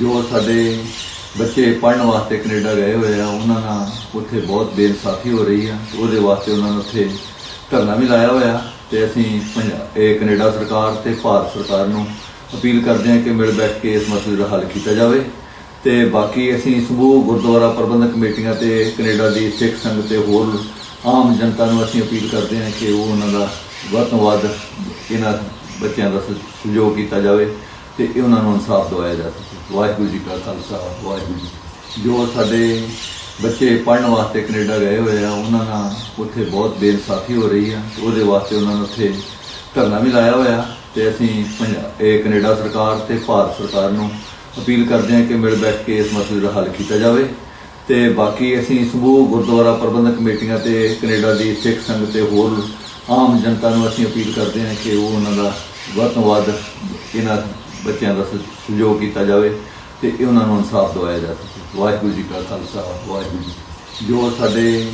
ਜੋ ਸਾਡੇ ਬੱਚੇ ਪੜਨ ਵਾਸਤੇ ਕੈਨੇਡਾ ਗਏ ਹੋਏ ਆ, ਉਹਨਾਂ ਨਾਲ ਉੱਥੇ ਬਹੁਤ ਬੇਇਨਸਾਫੀ ਹੋ ਰਹੀ ਆ। ਉਹਦੇ ਵਾਸਤੇ ਉਹਨਾਂ ਨੂੰ ਉੱਥੇ ਧਰਨਾ ਵੀ ਲਾਇਆ ਹੋਇਆ ਤੇ ਅਸੀਂ ਪੰਜਾਬ ਇਹ ਕੈਨੇਡਾ ਸਰਕਾਰ ਤੇ ਭਾਰਤ ਸਰਕਾਰ ਨੂੰ ਅਪੀਲ ਕਰਦੇ ਹਾਂ ਕਿ ਮਿਲ ਬੈਠ ਕੇ ਇਸ ਮਸਲੇ ਦਾ ਹੱਲ ਕੀਤਾ ਜਾਵੇ। ਤੇ ਬਾਕੀ ਅਸੀਂ ਸਮੂਹ ਗੁਰਦੁਆਰਾ ਪ੍ਰਬੰਧਕ ਕਮੇਟੀਆਂ ਤੇ ਕੈਨੇਡਾ ਦੀ ਸਿੱਖ ਸੰਗਤ ਤੇ ਹੋਰ ਆਮ ਜਨਤਾ ਨੂੰ ਅਸੀਂ ਅਪੀਲ ਕਰਦੇ ਹਾਂ ਕਿ ਉਹ ਉਹਨਾਂ ਦਾ ਵੱਧ ਤੋਂ ਵੱਧ ਇਹਨਾਂ ਬੱਚਿਆਂ ਦਾ ਸ- ਸਹਿਯੋਗ ਕੀਤਾ ਜਾਵੇ। ਤੇ ਇਹ ਉਹਨਾਂ ਨੂੰ ਇਨਸਾਫ ਦਿਵਾਇਆ ਜਾ ਸਕੇ। ਵਾਹਿਗੁਰੂ ਜੀ ਕਾ ਖਾਲਸਾ, ਵਾਹਿਗੁਰੂ ਜੀ ਜੋ ਸਾਡੇ ਬੱਚੇ ਪੜਨ ਵਾਸਤੇ ਕੈਨੇਡਾ ਗਏ ਹੋਏ ਆ, ਉਹਨਾਂ ਨਾਲ ਉੱਥੇ ਬਹੁਤ ਬੇਇਨਸਾਫੀ ਹੋ ਰਹੀ ਆ। ਉਹਦੇ ਵਾਸਤੇ ਉਹਨਾਂ ਨੂੰ ਉੱਥੇ ਧਰਨਾ ਵੀ ਲਾਇਆ ਹੋਇਆ ਤੇ ਅਸੀਂ ਪੰਜਾਬ, ਇਹ ਕੈਨੇਡਾ ਸਰਕਾਰ ਤੇ ਭਾਰਤ ਸਰਕਾਰ ਨੂੰ ਅਪੀਲ ਕਰਦੇ ਹਾਂ ਕਿ ਮਿਲ ਬੈਠ ਕੇ ਇਸ ਮਸਲੇ ਦਾ ਹੱਲ ਕੀਤਾ ਜਾਵੇ। ਤੇ ਬਾਕੀ ਅਸੀਂ ਸਮੂਹ ਗੁਰਦੁਆਰਾ ਪ੍ਰਬੰਧਕ ਕਮੇਟੀਆਂ ਤੇ ਕੈਨੇਡਾ ਦੀ ਸਿੱਖ ਸੰਗਤ ਤੇ ਹੋਰ ਆਮ ਜਨਤਾ ਨੂੰ ਅਸੀਂ ਅਪੀਲ ਕਰਦੇ ਹਾਂ ਕਿ ਉਹ ਉਹਨਾਂ ਦਾ ਵੱਧ ਤੋਂ ਵੱਧ ਇਹਨਾਂ ਬੱਚਿਆਂ ਦਾ ਸ- ਸਹਿਯੋਗ ਕੀਤਾ ਜਾਵੇ ਤੇ ਇਹ ਉਹਨਾਂ ਨੂੰ ਇਨਸਾਫ ਦਿਵਾਇਆ ਜਾ ਸਕੇ। ਵਾਹਿਗੁਰੂ ਜੀ ਕਾ ਖਾਲਸਾ, ਵਾਹਿਗੁਰੂ ਜੀ ਜੋ ਸਾਡੇ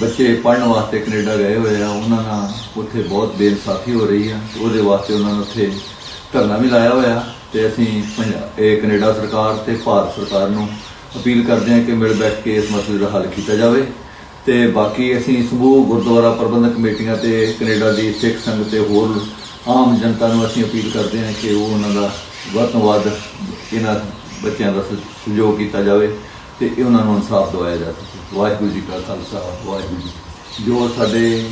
ਬੱਚੇ ਪੜਨ ਵਾਸਤੇ ਕੈਨੇਡਾ ਗਏ ਹੋਏ ਆ, ਉਹਨਾਂ ਨਾਲ ਉੱਥੇ ਬਹੁਤ ਬੇਇਨਸਾਫੀ ਹੋ ਰਹੀ ਆ ਉਹਦੇ ਵਾਸਤੇ ਉਹਨਾਂ ਨੂੰ ਉੱਥੇ ਧਰਨਾ ਵੀ ਲਾਇਆ ਹੋਇਆ ਤੇ ਅਸੀਂ ਪੰਜਾਬ ਇਹ ਕੈਨੇਡਾ ਸਰਕਾਰ ਤੇ ਭਾਰਤ ਸਰਕਾਰ ਨੂੰ ਅਪੀਲ ਕਰਦੇ ਹਾਂ ਕਿ ਮਿਲ ਬੈਠ ਕੇ ਇਸ ਮਸਲੇ ਦਾ ਹੱਲ ਕੀਤਾ ਜਾਵੇ ਤੇ ਬਾਕੀ ਅਸੀਂ ਸਮੂਹ ਗੁਰਦੁਆਰਾ ਪ੍ਰਬੰਧਕ ਕਮੇਟੀਆਂ ਤੇ ਕੈਨੇਡਾ ਦੀ ਸਿੱਖ ਸੰਗਤ ਤੇ ਹੋਰ ਆਮ ਜਨਤਾ ਨੂੰ ਅਸੀਂ ਅਪੀਲ ਕਰਦੇ ਹਾਂ ਕਿ ਉਹ ਉਹਨਾਂ ਦਾ ਵੱਧ ਤੋਂ ਵੱਧ ਇਹਨਾਂ ਬੱਚਿਆਂ ਦਾ ਸ- ਸਹਿਯੋਗ ਕੀਤਾ ਜਾਵੇ ਤੇ ਉਹਨਾਂ ਨੂੰ ਇਨਸਾਫ ਦਿਵਾਇਆ ਜਾ ਸਕੇ। ਵਾਹਿਗੁਰੂ ਜੀ ਕਾ ਖਾਲਸਾ, ਵਾਹਿਗੁਰੂ ਜੀ ਜੋ ਸਾਡੇ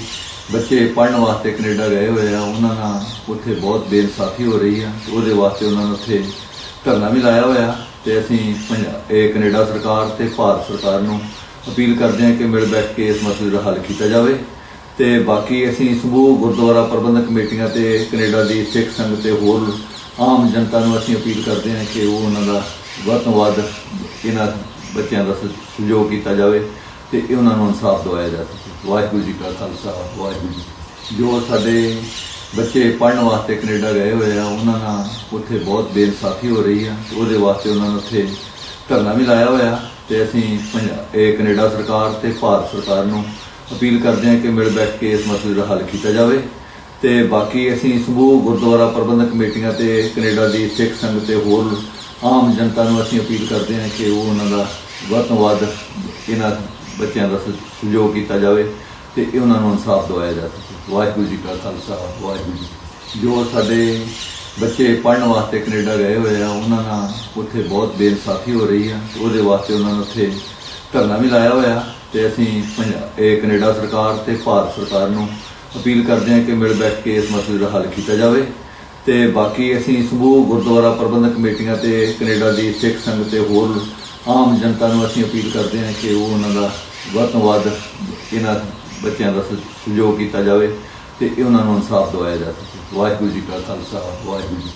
ਬੱਚੇ ਪੜਨ ਵਾਸਤੇ ਕੈਨੇਡਾ ਗਏ ਹੋਏ ਆ, ਉਹਨਾਂ ਨਾਲ ਉੱਥੇ ਬਹੁਤ ਬੇਇਨਸਾਫੀ ਹੋ ਰਹੀ ਆ। ਉਹਦੇ ਵਾਸਤੇ ਉਹਨਾਂ ਨੂੰ ਉੱਥੇ ਧਰਨਾ ਵੀ ਲਾਇਆ ਹੋਇਆ ਤੇ ਅਸੀਂ ਪੰਜਾਬ ਇਹ ਕੈਨੇਡਾ ਸਰਕਾਰ ਤੇ ਭਾਰਤ ਸਰਕਾਰ ਨੂੰ ਅਪੀਲ ਕਰਦੇ ਹਾਂ ਕਿ ਮਿਲ ਬੈਠ ਕੇ ਇਸ ਮਸਲੇ ਦਾ ਹੱਲ ਕੀਤਾ ਜਾਵੇ। ਤੇ ਬਾਕੀ ਅਸੀਂ ਸਮੂਹ ਗੁਰਦੁਆਰਾ ਪ੍ਰਬੰਧਕ ਕਮੇਟੀਆਂ ਤੇ ਕੈਨੇਡਾ ਦੀ ਸਿੱਖ ਸੰਗਤ ਤੇ ਹੋਰ ਆਮ ਜਨਤਾ ਨੂੰ ਅਸੀਂ ਅਪੀਲ ਕਰਦੇ ਹਾਂ ਕਿ ਉਹ ਉਹਨਾਂ ਦਾ ਵੱਧ ਤੋਂ ਵੱਧ ਇਹਨਾਂ ਬੱਚਿਆਂ ਦਾ ਸ- ਸਹਿਯੋਗ ਕੀਤਾ ਜਾਵੇ ਤੇ ਇਹ ਉਹਨਾਂ ਨੂੰ ਇਨਸਾਫ ਦਿਵਾਇਆ ਜਾ ਸਕੇ। ਵਾਹਿਗੁਰੂ ਜੀ ਕਾ ਖਾਲਸਾ, ਵਾਹਿਗੁਰੂ ਜੀ ਜੋ ਸਾਡੇ ਬੱਚੇ ਪੜਨ ਵਾਸਤੇ ਕੈਨੇਡਾ ਗਏ ਹੋਏ ਆ, ਉਹਨਾਂ ਨਾਲ ਉੱਥੇ ਬਹੁਤ ਬੇਇਨਸਾਫੀ ਹੋ ਰਹੀ ਆ ਉਹਦੇ ਵਾਸਤੇ ਉਹਨਾਂ ਨੂੰ ਉੱਥੇ ਧਰਨਾ ਵੀ ਲਾਇਆ ਹੋਇਆ ਤੇ ਅਸੀਂ ਪੰਜਾਬ ਇਹ ਕੈਨੇਡਾ ਸਰਕਾਰ ਤੇ ਭਾਰਤ ਸਰਕਾਰ ਨੂੰ ਅਪੀਲ ਕਰਦੇ ਹਾਂ ਕਿ ਮਿਲ ਬੈਠ ਕੇ ਇਸ ਮਸਲੇ ਦਾ ਹੱਲ ਕੀਤਾ ਜਾਵੇ। ਤੇ ਬਾਕੀ ਅਸੀਂ ਸਮੂਹ ਗੁਰਦੁਆਰਾ ਪ੍ਰਬੰਧਕ ਕਮੇਟੀਆਂ ਤੇ ਕੈਨੇਡਾ ਦੀ ਸਿੱਖ ਸੰਗਤ ਤੇ ਹੋਰ ਆਮ ਜਨਤਾ ਨੂੰ ਅਸੀਂ ਅਪੀਲ ਕਰਦੇ ਹਾਂ ਕਿ ਉਹ ਉਹਨਾਂ ਦਾ ਵੱਧ ਤੋਂ ਵੱਧ ਇਹਨਾਂ ਬੱਚਿਆਂ ਦਾ ਸ- ਸਹਿਯੋਗ ਕੀਤਾ ਜਾਵੇ ਤੇ ਉਹਨਾਂ ਨੂੰ ਇਨਸਾਫ ਦਿਵਾਇਆ ਜਾ ਸਕੇ। ਵਾਹਿਗੁਰੂ ਜੀ ਕਾ ਖਾਲਸਾ, ਵਾਹਿਗੁਰੂ ਜੀ ਜੋ ਸਾਡੇ ਬੱਚੇ ਪੜਨ ਵਾਸਤੇ ਕੈਨੇਡਾ ਗਏ ਹੋਏ ਆ, ਉਹਨਾਂ ਨਾਲ ਉੱਥੇ ਬਹੁਤ ਬੇਇਨਸਾਫੀ ਹੋ ਰਹੀ ਆ ਉਹਦੇ ਵਾਸਤੇ ਉਹਨਾਂ ਨੂੰ ਉੱਥੇ ਧਰਨਾ ਵੀ ਲਾਇਆ ਹੋਇਆ ਤੇ ਅਸੀਂ ਪੰਜਾਬ ਇਹ ਕੈਨੇਡਾ ਸਰਕਾਰ ਤੇ ਭਾਰਤ ਸਰਕਾਰ ਨੂੰ ਅਪੀਲ ਕਰਦੇ ਹਾਂ ਕਿ ਮਿਲ ਬੈਠ ਕੇ ਇਸ ਮਸਲੇ ਦਾ ਹੱਲ ਕੀਤਾ ਜਾਵੇ ਤੇ ਬਾਕੀ ਅਸੀਂ ਸਮੂਹ ਗੁਰਦੁਆਰਾ ਪ੍ਰਬੰਧਕ ਕਮੇਟੀਆਂ ਤੇ ਕੈਨੇਡਾ ਦੀ ਸਿੱਖ ਸੰਗਤ ਤੇ ਹੋਰ ਆਮ ਜਨਤਾ ਨੂੰ ਅਸੀਂ ਅਪੀਲ ਕਰਦੇ ਹਾਂ ਕਿ ਉਹ ਉਹਨਾਂ ਦਾ ਵੱਧ ਤੋਂ ਵੱਧ ਇਹਨਾਂ ਬੱਚਿਆਂ ਦਾ ਸ- ਸਹਿਯੋਗ ਕੀਤਾ ਜਾਵੇ ਤੇ ਇਹ ਉਹਨਾਂ ਨੂੰ ਇਨਸਾਫ ਦਿਵਾਇਆ ਜਾ ਸਕੇ। ਵਾਹਿਗੁਰੂ ਜੀ ਕਾ ਖਾਲਸਾ, ਵਾਹਿਗੁਰੂ ਜੀ